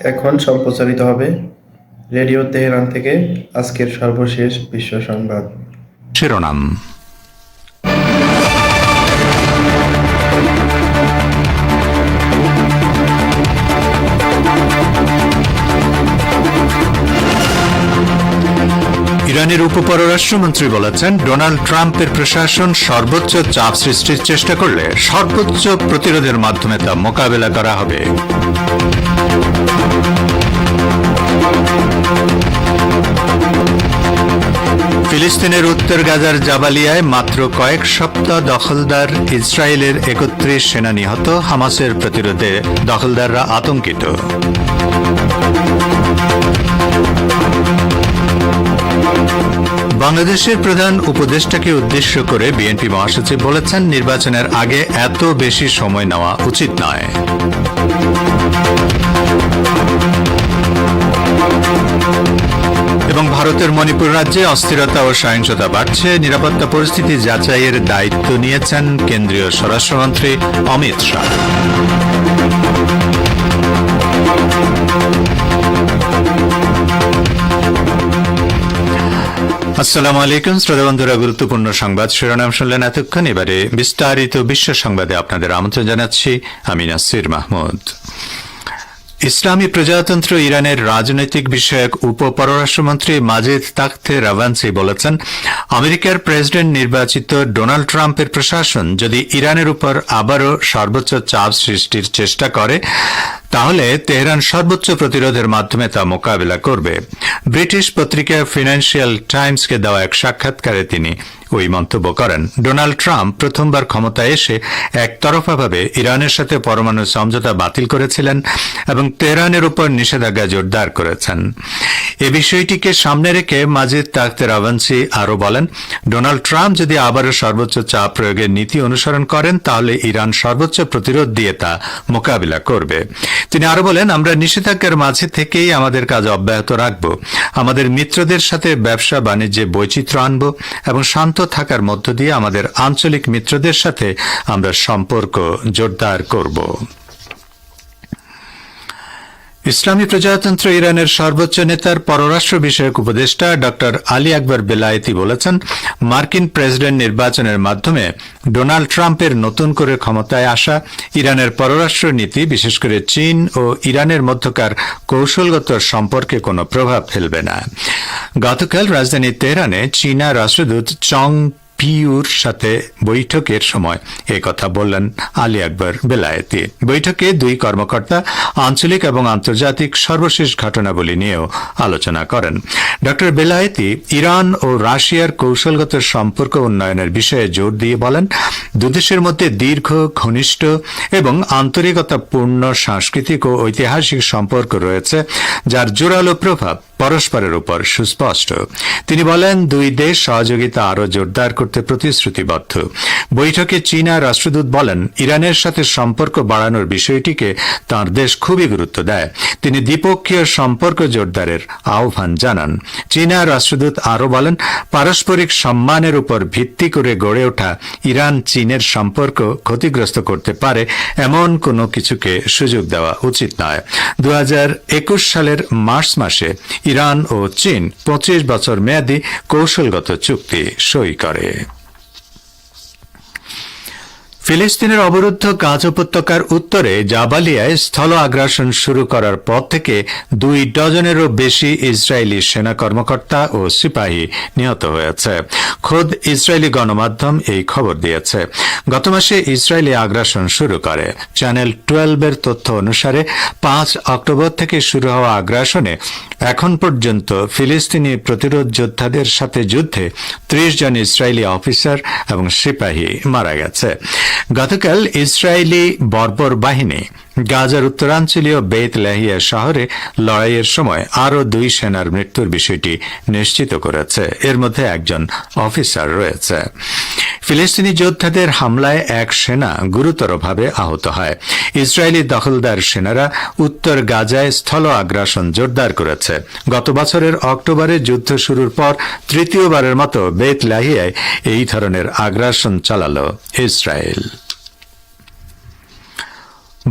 এখন সম্প্রচারিত হবে রেডিও তেহরান থেকে আজকের সর্বশেষ বিশ্ব সংবাদ। শিরোনাম। ইরানের উপপররাষ্ট্রমন্ত্রী বলেছেন, ডোনাল্ড ট্রাম্পের প্রশাসন সর্বোচ্চ চাপ সৃষ্টির চেষ্টা করলে সর্বোচ্চ প্রতিরোধের মাধ্যমে তা মোকাবেলা করা হবে। ফিলিস্তিনের উত্তর গাজার জাবালিয়ায় মাত্র কয়েক সপ্তাহ দখলদার ইসরায়েলের একত্রিশ সেনা নিহত হামাসের প্রতিরোধে দখলদাররা আতঙ্কিত। বাংলাদেশের প্রধান উপদেষ্টাকে উদ্দেশ্য করে বিএনপি মহাসচিব বলেছেন, নির্বাচনের আগে এত বেশি সময় নেওয়া উচিত নয়। ভারতের মণিপুর রাজ্যে অস্থিরতা ও সহিংসতা বাড়ছে। নিরাপত্তা পরিস্থিতি যাচাইয়ের দায়িত্ব নিয়েছেন কেন্দ্রীয় স্বরাষ্ট্রমন্ত্রী অমিত শাহ। আসসালামু আলাইকুম, শ্রোতা বন্ধুরা, গুরুত্বপূর্ণ সংবাদ শিরোনাম শুনলেন এতক্ষণ। এবারে বিস্তারিত বিশ্ব সংবাদে আপনাদের আমন্ত্রণ জানাচ্ছি আমি নাসির মাহমুদ। ইসলামী প্রজাতন্ত্র ইরানের রাজনৈতিক বিষয়ক উপ পররাষ্ট্রমন্ত্রী মাজিদ তাখতে রাভানসি বলেছেন, আমেরিকার প্রেসিডেন্ট নির্বাচিত ডোনাল্ড ট্রাম্পের প্রশাসন যদি ইরানের উপর আবারও সর্বোচ্চ চাপ সৃষ্টির চেষ্টা করে, তাহলে তেহরান সর্বোচ্চ প্রতিরোধের মাধ্যমে তা মোকাবিলা করবে। ব্রিটিশ পত্রিকা ফিনান্সিয়াল টাইমসকে দেওয়া এক সাক্ষাৎকারে তিনি ওই মন্তব্য করেন। ডোনাল্ড ট্রাম্প প্রথমবার ক্ষমতায় এসে একতরফাভাবে ইরানের সাথে পরমাণু সমঝোতা বাতিল করেছিলেন এবং তেহরানের উপর নিষেধাজ্ঞা জোরদার করেছেন। এ বিষয়টিকে সামনে রেখে মাজিদ তাখতে রাভানসি আরও বলেন, ডোনাল্ড ট্রাম্প যদি আবারও সর্বোচ্চ চাপ প্রয়োগের নীতি অনুসরণ করেন, তাহলে ইরান সর্বোচ্চ প্রতিরোধ দিয়ে তা মোকাবিলা করবে। তিনি আরও বলেন, আমরা নিষেধাজ্ঞার মাঝে থেকেই আমাদের কাজ অব্যাহত রাখব। আমাদের মিত্রদের সাথে ব্যবসা বাণিজ্যে বৈচিত্র্য আনব এবং শান্ত থাকার মধ্য দিয়ে আমাদের আঞ্চলিক মিত্রদের সাথে আমরা সম্পর্ক জোরদার করব। ইসলামী প্রজাতন্ত্র ইরানের সর্বোচ্চ নেতার পররাষ্ট্র বিষয়ক উপদেষ্টা ড আলী আকবর বেলায়েতি বলেছেন, মার্কিন প্রেসিডেন্ট নির্বাচনের মাধ্যমে ডোনাল্ড ট্রাম্পের নতুন করে ক্ষমতায় আসা ইরানের পররাষ্ট্র নীতি, বিশেষ করে চীন ও ইরানের মধ্যকার কৌশলগত সম্পর্কে কোনো প্রভাব ফেলবে না। গতকাল রাজধানী তেহরানে চীনা রাষ্ট্রদূত চং পিউর সাথে বৈঠকের সময় কথা বললেন আলী আকবর বেলায়েতি। বৈঠকে দুই কর্মকর্তা আঞ্চলিক এবং আন্তর্জাতিক সর্বশেষ ঘটনাবলী নিয়েও আলোচনা করেন। ড. বেলায়েতি ইরান ও রাশিয়ার কৌশলগত সম্পর্ক উন্নয়নের বিষয়ে জোর দিয়ে বলেন, দুদেশের মধ্যে দীর্ঘ, ঘনিষ্ঠ এবং আন্তরিকতাপূর্ণ সাংস্কৃতিক ও ঐতিহাসিক সম্পর্ক রয়েছে, যার জোরালো প্রভাব পরস্পরের উপর সুস্পষ্ট। তিনি বলেন, দুই দেশ সহযোগিতা আরও জোরদার করতে প্রতিশ্রুতিবদ্ধ। বৈঠকে চীনা রাষ্ট্রদূত বলেন, ইরানের সাথে সম্পর্ক বাড়ানোর বিষয়টিকে তার দেশ খুবই গুরুত্ব দেয়। তিনি দ্বিপক্ষীয় সম্পর্ক জোরদারের আহ্বান জানান। চীনা রাষ্ট্রদূত আরও বলেন, পারস্পরিক সম্মানের উপর ভিত্তি করে গড়ে ওঠা ইরান চীনের সম্পর্ক ক্ষতিগ্রস্ত করতে পারে এমন কোনো কিছুকে সুযোগ দেওয়া উচিত নয়। দু সালের মার্চ মাসে ইরান ও চীন পঁচিশ বছর মেয়াদী কৌশলগত চুক্তি সই করে। ফিলিস্তিনের অবরুদ্ধ গাজ উপত্যকার উত্তরে জাবালিয়ায় স্থল আগ্রাসন শুরু করার পর থেকে দুই ডজনেরও বেশি ইসরায়েলি সেনা কর্মকর্তা ও সিপাহী নিহত হয়েছে। খোদ ইসরায়েলি গণমাধ্যম এই খবর দিয়েছে। গত মাসে ইসরায়েলি আগ্রাসন শুরু করে। চ্যানেল টুয়েলভের তথ্য অনুসারে পাঁচ অক্টোবর থেকে শুরু হওয়া আগ্রাসনে এখন পর্যন্ত ফিলিস্তিনি প্রতিরোধ যোদ্ধাদের সাথে যুদ্ধে ত্রিশ জন ইসরায়েলি অফিসার এবং সিপাহী মারা গেছে। গতকাল ইসরায়েলি বর্বর বাহিনী গাজার উত্তরাঞ্চলীয় বেত লাহিয়া শহরে লড়াইয়ের সময় আরও দুই সেনার মৃত্যুর বিষয়টি নিশ্চিত করেছে। এর মধ্যে একজন অফিসার রয়েছে। ফিলিস্তিনি যোদ্ধাদের হামলায় এক সেনা গুরুতরভাবে আহত হয়। ইসরায়েলি দখলদার সেনারা উত্তর গাজায় স্থল আগ্রাসন জোরদার করেছে। গত বছরের অক্টোবরে যুদ্ধ শুরুর পর তৃতীয়বারের মতো বেত লাহিয়ায় এই ধরনের আগ্রাসন চালাল ইসরায়েল।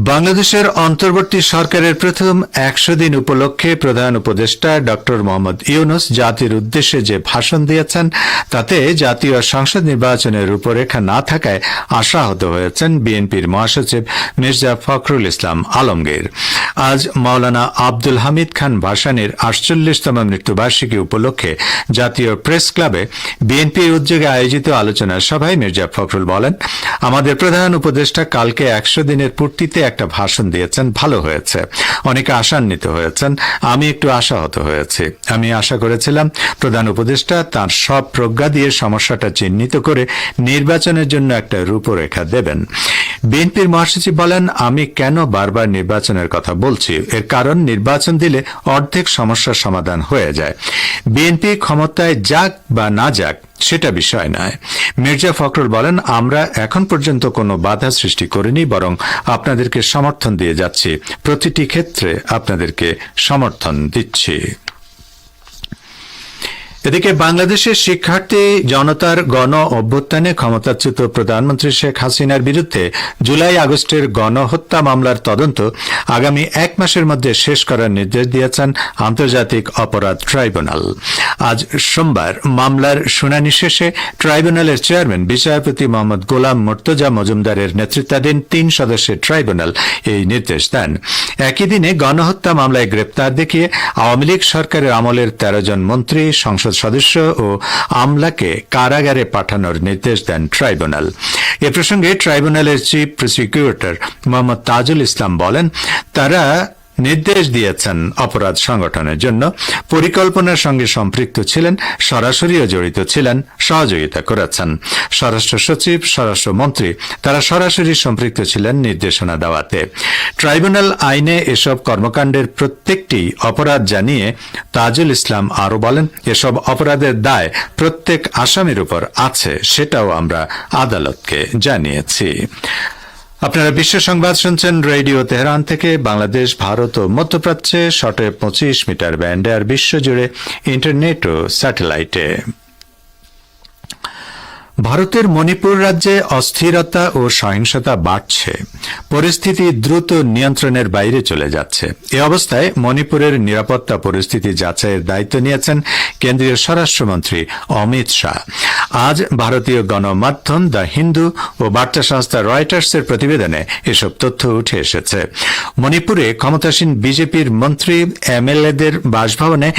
বাংলাদেশের অন্তর্বর্তী সরকারের প্রথম একশো দিন উপলক্ষে প্রধান উপদেষ্টা ডক্টর মোহাম্মদ ইউনুস জাতির উদ্দেশ্যে যে ভাষণ দিয়েছেন, তাতে জাতীয় সংসদ নির্বাচনের রূপরেখা না থাকায় আশাহত হয়েছেন বিএনপির মহাসচিব মির্জা ফখরুল ইসলাম আলমগীর। আজ মাওলানা আব্দুল হামিদ খান ভাসানীর আটচল্লিশতম মৃত্যুবার্ষিকী উপলক্ষে জাতীয় প্রেস ক্লাবে বিএনপির উদ্যোগে আয়োজিত আলোচনা সভায় মির্জা ফখরুল বলেন, আমাদের প্রধান উপদেষ্টা কালকে একশো দিনের পূর্তিতে একটা ভাষণ দিয়েছেন, ভালো হয়েছে। অনেকে আশান্বিত হয়েছেন, আমি একটু আশাহত হয়েছি। আমি আশা করেছিলাম প্রধান উপদেষ্টা তার সব প্রজ্ঞা দিয়ে সমস্যাটা চিহ্নিত করে নির্বাচনের জন্য একটা রূপরেখা দেবেন। বিএনপির মহাসচিব বলেন, আমি কেন বারবার নির্বাচনের কথা বলছি? এর কারণ নির্বাচন দিলে অর্ধেক সমস্যার সমাধান হয়ে যায়। বিএনপি ক্ষমতায় যাক বা না যাক, সেটা বিষয় নয়। মির্জা ফখরুল বলেন, আমরা এখন পর্যন্ত কোনো বাধা সৃষ্টি করিনি, বরং আপনাদেরকে সমর্থন দিয়ে যাচ্ছি। প্রতিটি ক্ষেত্রে আপনাদেরকে সমর্থন দিচ্ছি। এদিকে বাংলাদেশের শিক্ষার্থী জনতার গণ অভ্যুত্থানে ক্ষমতাচ্যুত প্রধানমন্ত্রী শেখ হাসিনার বিরুদ্ধে জুলাই আগস্টের গণহত্যা মামলার তদন্ত আগামী এক মাসের মধ্যে শেষ করার নির্দেশ দিয়েছেন আন্তর্জাতিক অপরাধ ট্রাইব্যুনাল। আজ সোমবার মামলার শুনানি শেষে ট্রাইব্যুনালের চেয়ারম্যান, বিচারপতি মোহাম্মদ গোলাম মোর্তজা মজুমদারের নেতৃত্বাধীন তিন সদস্যের ট্রাইব্যুনাল এই নির্দেশ দেন। একই দিনে গণহত্যা মামলায় গ্রেপ্তার দেখিয়ে আওয়ামী লীগ সরকারের আমলের তেরো জন মন্ত্রী, সংসদ সদস্য ও আমলাকে কারাগারে পাঠানোর নির্দেশ দেন ট্রাইব্যুনাল। এ প্রসঙ্গে ট্রাইব্যুনালের চিফ প্রসিকিউটর মোহাম্মদ তাজুল ইসলাম বলেন, তারা নির্দেশ দিয়েছেন অপরাধ সংগঠনের জন্য। পরিকল্পনার সঙ্গে সম্পৃক্ত ছিলেন, সরাসরিও জড়িত ছিলেন, সহযোগিতা করেছেন। স্বরাষ্ট্র সচিব স্বরাষ্ট্রমন্ত্রী তারা সরাসরি সম্পৃক্ত ছিলেন নির্দেশনা দেওয়াতে। ট্রাইব্যুনাল আইনে এসব কর্মকাণ্ডের প্রত্যেকটি অপরাধ জানিয়ে তাজুল ইসলাম আরও বলেন, এসব অপরাধের দায় প্রত্যেক আসামির উপর আছে, সেটাও আমরা আদালতকে জানিয়েছি। আপনারা বিশ্ব সংবাদ শুনছেন রেডিও তেহরান থেকে বাংলাদেশ, ভারত ও মধ্যপ্রাচ্যে শটে পঁচিশ মিটার ব্যান্ডে আর বিশ্বজুড়ে ইন্টারনেট ও স্যাটেলাইটে। ভারতের মণিপুর রাজ্যে অস্থিরতা ও সহিংসতা বাড়ছে। পরিস্থিতি দ্রুত নিয়ন্ত্রণের বাইরে চলে যাচ্ছে। এ অবস্থায় মণিপুরের নিরাপত্তা পরিস্থিতি যাচাইয়ের দায়িত্ব নিয়েছেন কেন্দ্রীয় স্বরাষ্ট্রমন্ত্রী অমিত শাহ। আজ ভারতীয় গণমাধ্যম দ্য হিন্দু ও বার্তা সংস্থা রয়টার্সের প্রতিবেদনে এসব তথ্য উঠে এসেছে। মণিপুরে ক্ষমতাসীন বিজেপির মন্ত্রী, এমএলএদের বাসভবনে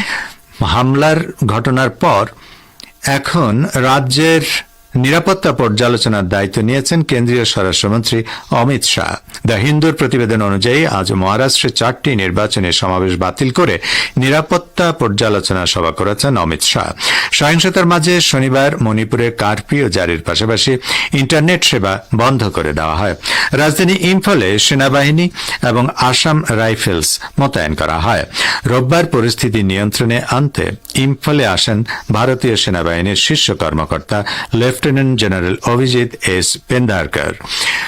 হামলার ঘটনার পর এখন রাজ্যের নিরাপত্তা পর্যালোচনার দায়িত্ব নিয়েছেন কেন্দ্রীয় স্বরাষ্ট্রমন্ত্রী অমিত শাহ। দ্য হিন্দুর প্রতিবেদন অনুযায়ী আজ মহারাষ্ট্রে চারটি নির্বাচনী সমাবেশ বাতিল করে নিরাপত্তা পর্যালোচনা সভা করেছেন অমিত শাহ। সহিংসতার মাঝে শনিবার মণিপুরে কারফিউ জারির পাশাপাশি ইন্টারনেট সেবা বন্ধ করে দেওয়া হয়। রাজধানী ইম্ফলে সেনাবাহিনী এবং আসাম রাইফেলস মোতায়েন করা হয়। রোববার পরিস্থিতি নিয়ন্ত্রণে আনতে ইম্ফলে আসেন ভারতীয় সেনাবাহিনীর শীর্ষ কর্মকর্তা lieutenant general Abhijit S Pendarkar.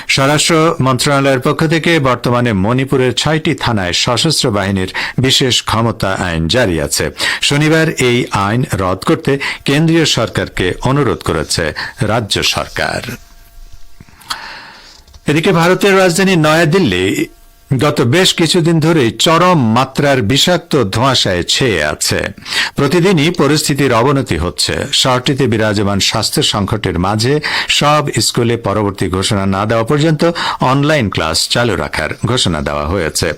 স্বরাষ্ট্র মন্ত্রণালয়ের পক্ষ থেকে বর্তমানে মণিপুরের ছয়টি থানায় সশস্ত্র বাহিনীর বিশেষ ক্ষমতা আইন জারি আছে। শনিবার এই আইন রদ করতে কেন্দ্রীয় সরকারকে অনুরোধ করেছে রাজ্য সরকার। এদিকে ভারতের রাজধানী নয়াদিল্লি গত বেশ কিছুদিন ধরে চরম মাত্রার বিষাক্ত ধোঁয়াশায় ছেয়ে আছে। প্রতিদিনই পরিস্থিতির অবনতি হচ্ছে। শহরটিতে বিরাজমান স্বাস্থ্য সংকটের মাঝে সব স্কুলে পরবর্তী ঘোষণা না দেওয়া পর্যন্ত অনলাইন ক্লাস চালু রাখার ঘোষণা দেওয়া হয়েছে।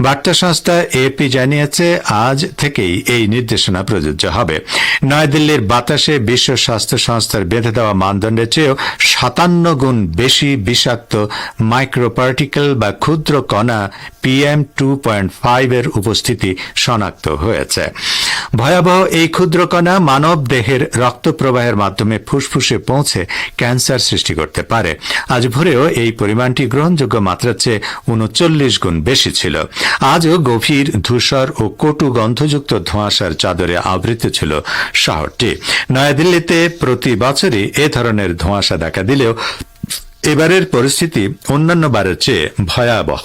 বার্তা সংস্থা এপি জানিয়েছে, আজ থেকেই এই নির্দেশনা প্রযোজ্য হবে। নয়াদিল্লির বাতাসে বিশ্ব স্বাস্থ্য সংস্থার বেঁধে দেওয়া মানদণ্ডের চেয়েও সাতান্ন গুণ বেশি বিষাক্ত মাইক্রোপার্টিকেল বা ক্ষুদ্র কণা পিএম টু পয়েন্ট ফাইভ এর উপস্থিতি শনাক্ত হয়েছে। ভয়াবহ এই ক্ষুদ্র কণা মানব দেহের রক্ত প্রবাহের মাধ্যমে ফুসফুসে পৌঁছে ক্যান্সার সৃষ্টি করতে পারে। আজ ভোরেও এই পরিমাণটি গ্রহণযোগ্য মাত্রার চেয়ে উনচল্লিশ গুণ বেশি ছিল। আজও গভীর ধূসর ও কটু গন্ধযুক্ত ধোঁয়াশার চাদরে আবৃত ছিল শহরটি। নয়াদিল্লিতে প্রতি বছরই এ ধরনের ধোঁয়াশা দেখা দিলেও এবারের পরিস্থিতি অন্যান্য বারের চেয়ে ভয়াবহ।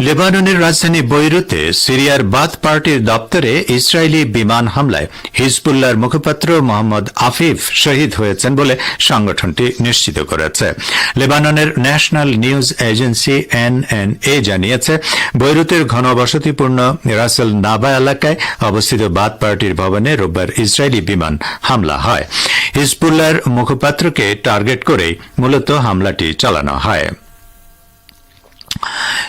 লেবাননের রাজধানী বৈরুতে সিরিয়ার বাথ পার্টির দপ্তরে ইসরায়েলি বিমান হামলায় হিজবুল্লাহর মুখপাত্র মোহাম্মদ আফিফ শহীদ হয়েছেন বলে সংগঠনটি নিশ্চিত করেছে। লেবাননের ন্যাশনাল নিউজ এজেন্সি এনএনএ জানিয়েছে, বৈরুতের ঘনবসতিপূর্ণ রাসেল নাবা এলাকায় অবস্থিত বাথ পার্টির ভবনে রোববার ইসরায়েলি বিমান হামলা হয়। হিজবুল্লাহর মুখপাত্রকে টার্গেট করেই মূলত হামলাটি চালানো হয়।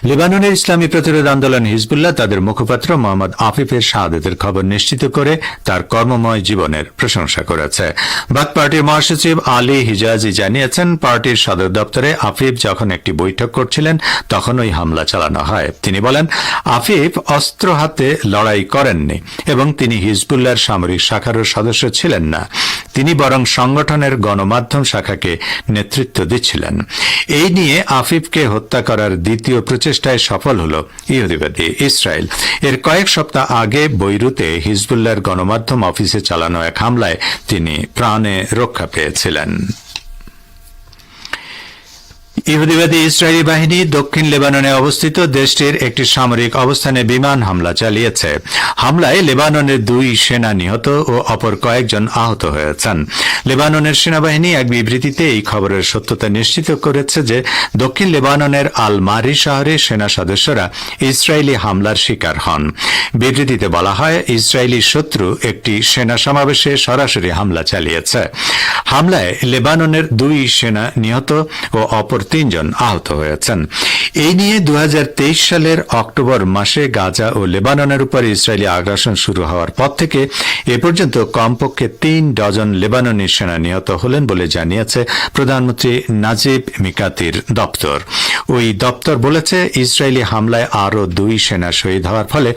লেবাননের ইসলামী প্রতিরোধ আন্দোলন হিজবুল্লাহ তাদের মুখপাত্র মোহাম্মদ আফিফের শাহাদতের খবর নিশ্চিত করে তার কর্মময় জীবনের প্রশংসা করেছে। বাদ পার্টির মহাসচিব আলী হিজাজি জানিয়েছেন, পার্টির সদর দপ্তরে আফিফ যখন একটি বৈঠক করছিলেন, তখন ওই হামলা চালানো হয়। তিনি বলেন, আফিফ অস্ত্র হাতে লড়াই করেননি এবং তিনি হিজবুল্লাহর সামরিক শাখারও সদস্য ছিলেন না। তিনি বরং সংগঠনের গণমাধ্যম শাখাকে নেতৃত্ব দিচ্ছিলেন। এই নিয়ে আফিফকে হত্যা করার দ্বিতীয় প্রচেষ্টায় সফল হল ইহুদিবাদী ইসরায়েল। এর কয়েক সপ্তাহ আগে বৈরুতে হিজবুল্লার গণমাধ্যম অফিসে চালানো এক হামলায় তিনি প্রাণে রক্ষা পেয়েছিলেন। ইহুদিবাদী ইসরায়েলি বাহিনী দক্ষিণ লেবাননে অবস্থিত দেশটির একটি সামরিক অবস্থানে বিমান হামলা চালিয়েছে। হামলায় লেবাননের দুই সেনা নিহত ও অপর কয়েকজন আহত হয়েছেন। লেবাননের সেনাবাহিনী এক বিবৃতিতে এই খবরের সত্যতা নিশ্চিত করেছে যে দক্ষিণ লেবাননের আল মারি শহরে সেনা সদস্যরা ইসরায়েলি হামলার শিকার হন। বিবৃতিতে বলা হয়, ইসরায়েলি শত্রু একটি সেনা সমাবেশে সরাসরি হামলা চালিয়েছে। হামলায় লেবাননের দুই সেনা নিহত ও অপর তিনজন আহত হয়েছেন। এই নিয়ে দু হাজার তেইশ সালের অক্টোবর মাসে গাজা ও লেবাননের উপর ইসরায়েলি আগ্রাসন শুরু হওয়ার পর থেকে এ পর্যন্ত কমপক্ষে তিন ডজন লেবাননি সেনা নিহত হলেন বলে জানিয়েছে প্রধানমন্ত্রী নাজিব মিকাতির দপ্তর। ওই দপ্তর বলেছে, ইসরায়েলি হামলায় আরও দুই সেনা শহীদ হওয়ার ফলে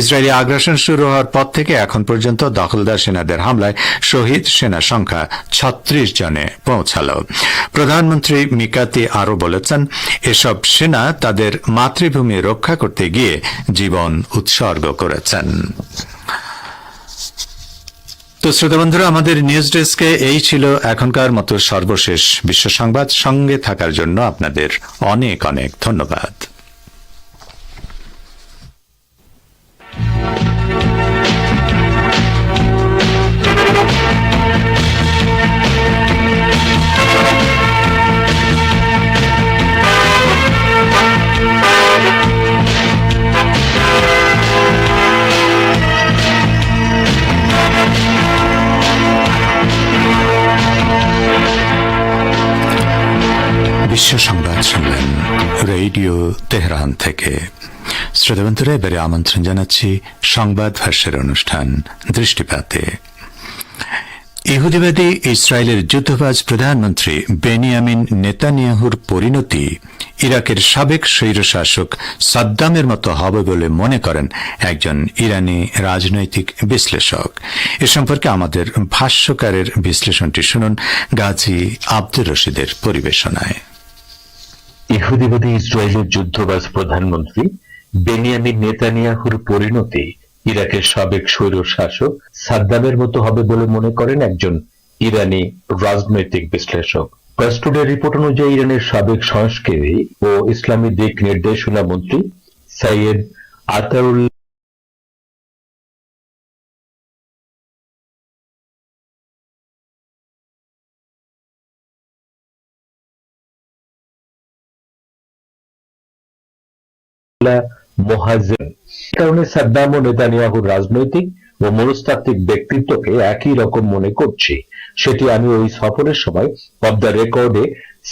ইসরায়েলি আগ্রাসন শুরু হওয়ার পর থেকে এখন পর্যন্ত দখলদার সেনাদের হামলায় শহীদ সেনা সংখ্যা ছত্রিশ জনে পৌঁছাল। প্রধানমন্ত্রী মিকাতি আরও বলেছেন, এসব সেনা তাদের মাতৃভূমি রক্ষা করতে গিয়ে জীবন উৎসর্গ করেছেন। তো শ্রোতা বন্ধুরা, আমাদের নিউজ ডেস্কে এই ছিল এখনকার মতো সর্বশেষ বিশ্ব সংবাদ। সঙ্গে থাকার জন্য আপনাদের অনেক অনেক ধন্যবাদ। তেহরান থেকে। শ্রোতাবন্ধুরা, এবারে আমন্ত্রণ জানাচ্ছি সংবাদ ভাষ্যের অনুষ্ঠান দৃষ্টিপাতে। ইহুদিবাদী ইসরায়েলের যুদ্ধবাজ প্রধানমন্ত্রী বেনিয়ামিন নেতানিয়াহুর পরিণতি ইরাকের সাবেক স্বৈরশাসক সাদ্দামের মতো হবে বলে মনে করেন একজন ইরানি রাজনৈতিক বিশ্লেষক। এ সম্পর্কে আমাদের ভাষ্যকারের বিশ্লেষণটি শুনুন গাজী আব্দুর রশিদের পরিবেশনায়। ইহুদিবাদী ইসরায়েলের যুদ্ধবাজ প্রধানমন্ত্রী বেনিয়ামিন নেতানিয়াহুর পরিণতি ইরাকের সাবেক স্বৈর শাসক সাদ্দামের মতো হবে বলে মনে করেন একজন ইরানি রাজনৈতিক বিশ্লেষক। প্রেস্টুডের রিপোর্ট অনুযায়ী ইরানের সাবেক সংস্কৃতি ও ইসলামী দিক নির্দেশনা মন্ত্রী সাইয়েদ আতারুল মোহাজেন কারণে সাদ্দাম ও নেতানিয়াহুর রাজনৈতিক ও মনস্তাত্ত্বিক ব্যক্তিত্বকে একই রকম মনে করছি। সেটি আমি ওই সফরের সময় অব দ্য রেকর্ডে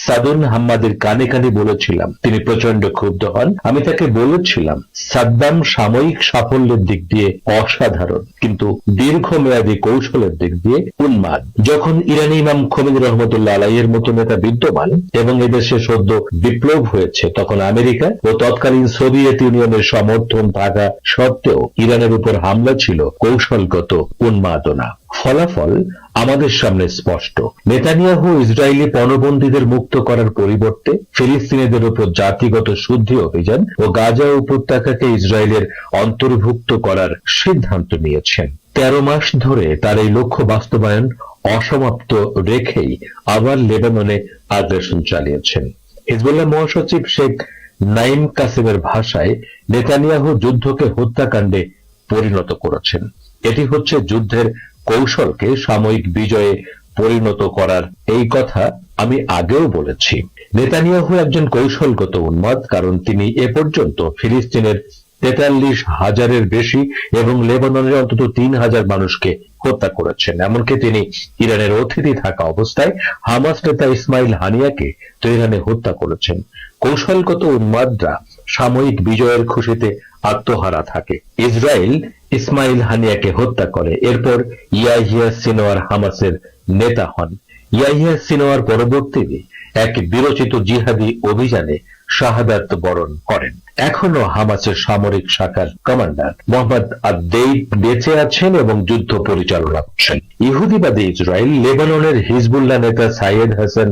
সাদুন হাম্মাদের কানে কানে বলেছিলাম। তিনি প্রচণ্ড ক্ষুব্ধ হন। আমি তাকে বলেছিলাম, সাদ্দাম সাময়িক সাফল্যের দিক দিয়ে অসাধারণ, কিন্তু দীর্ঘমেয়াদী কৌশলের দিক দিয়ে উন্মাদ। যখন ইরানি ইমাম খমিদ রহমতুল্লাহ আলাইয়ের মতো নেতা বিদ্যমান এবং এদেশে সদ্য বিপ্লব হয়েছে, তখন আমেরিকা ও তৎকালীন সোভিয়েত ইউনিয়নের সমর্থন থাকা সত্ত্বেও ইরানের উপর হামলা ছিল কৌশলগত উন্মাদনা। ফলাফল আমাদের সামনে স্পষ্ট। নেতানিয়াহু ইসরায়েলি পণবন্দীদের মুক্ত করার পরিবর্তে ফিলিস্তিনিদের উপর জাতিগত শুদ্ধি অভিযান ও গাজা উপত্যকাকে ইসরায়েলের অন্তর্ভুক্ত করার সিদ্ধান্ত নিয়েছেন। তেরো মাস ধরে তার এই লক্ষ্য বাস্তবায়ন অসমাপ্ত রেখেই আবার লেবাননে আগ্রাসন চালিয়েছেন। হিজবুল্লাহ মহাসচিব শেখ নাইম কাসিমের ভাষায় নেতানিয়াহু যুদ্ধকে হত্যাকাণ্ডে পরিণত করেছেন। এটি হচ্ছে যুদ্ধের কৌশলকে সাময়িক বিজয়ে পরিণত করার এই কথা আমি আগেও বলেছি। নেতানিয়াহু একজন কৌশলগত উন্মাদ, কারণ তিনি এ পর্যন্ত ফিলিস্তিনের তেতাল্লিশ হাজারের বেশি এবং লেবাননের অন্তত তিন হাজার মানুষকে হত্যা করেছেন। এমনকি তিনি ইরানের অতিথি থাকা অবস্থায় হামাস নেতা ইসমাইল হানিয়াকে তেহরানে হত্যা করেছেন। কৌশলগত উন্মাদরা সাময়িক বিজয়ের খুশিতে আত্মহারা থাকে। ইসরায়েল ইসমাইল হানিয়াকে হত্যা করে। এরপর ইয়াহিয়া সিনোয়ার হামাসের নেতা হন। ইয়াহিয়া সিনোয়ার পরবর্তীতে এক বিরচিত জিহাদি অভিযানে শাহাদাত বরণ করেন। এখনও হামাসের সামরিক শাখার কমান্ডার মোহাম্মদ আদেই বেঁচে আছেন এবং যুদ্ধ পরিচালনা করছেন। ইহুদিবাদী ইসরায়েল লেবাননের হিজবুল্লাহ নেতা সাইয়েদ হাসান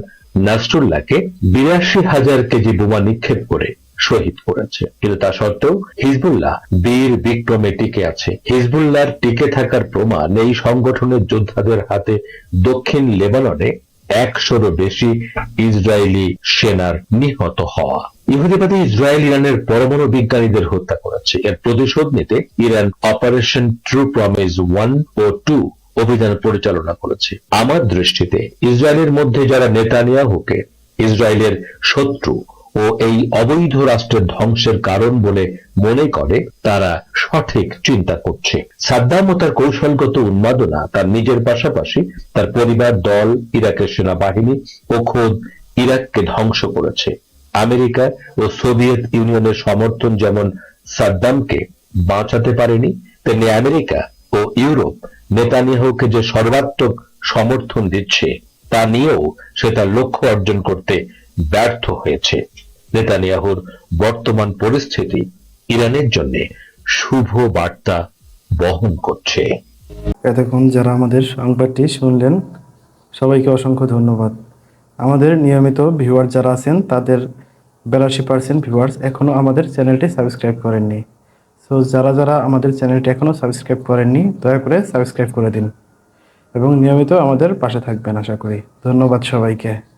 নাসরুল্লাহকে বিরাশি হাজার কেজি বোমা নিক্ষেপ করে শহীদ করেছে। কিন্তু তা সত্ত্বেও হিজবুল্লাহ বীর বিক্রমে টিকে আছে। হিজবুল্লাহর টিকে থাকার প্রমাণ এই সংগঠনের যোদ্ধাদের হাতে দক্ষিণ লেবাননে একশোরও বেশি ইসরায়েলি সেনার নিহত হওয়া। ইহুদিবাদী ইসরায়েল ইরানের পরমাণু বিজ্ঞানীদের হত্যা করেছে। এর প্রতিশোধ নিতে Iran operation true promise one ও টু অভিযান পরিচালনা করেছে। আমার দৃষ্টিতে ইসরায়েলের মধ্যে যারা নেতানিয়াহুকে, ইসরায়েলের শত্রু ও এই অবৈধ রাষ্ট্রের ধ্বংসের কারণ বলে মনে করে, তারা সঠিক চিন্তা করছে। সাদ্দাম ও তার কৌশলগত উন্মাদনা তার নিজের পাশাপাশি তার পরিবার, দল, ইরাকের সেনাবাহিনী ও খোদ ইরাককে ধ্বংস করেছে। আমেরিকা ও সোভিয়েত ইউনিয়নের সমর্থন যেমন সাদ্দামকে বাঁচাতে পারেনি, তেমনি আমেরিকা ও ইউরোপ নেতানিয়াহুকে যে সর্বাত্মক সমর্থন দিচ্ছে, তা নিয়েও সে তার লক্ষ্য অর্জন করতে ব্যর্থ হয়েছে। নেতানিয়াহুর বর্তমান পরিস্থিতি ইরানের জন্য শুভ বার্তা বহন করছে। এতক্ষণ যারা আমাদের সংবাদটি শুনলেন, সবাইকে অসংখ্য ধন্যবাদ। আমাদের নিয়মিত ভিউয়ার যারা আছেন, তাদের বিরাশি পার্সেন্ট ভিউয়ার্স এখনও আমাদের চ্যানেলটি সাবস্ক্রাইব করেননি। সো যারা যারা আমাদের চ্যানেলটি এখনও সাবস্ক্রাইব করেননি, দয়া করে সাবস্ক্রাইব করে দিন। এবং নিয়মিত আমাদের পাশে থাকবেন, আশা করি। ধন্যবাদ সবাইকে।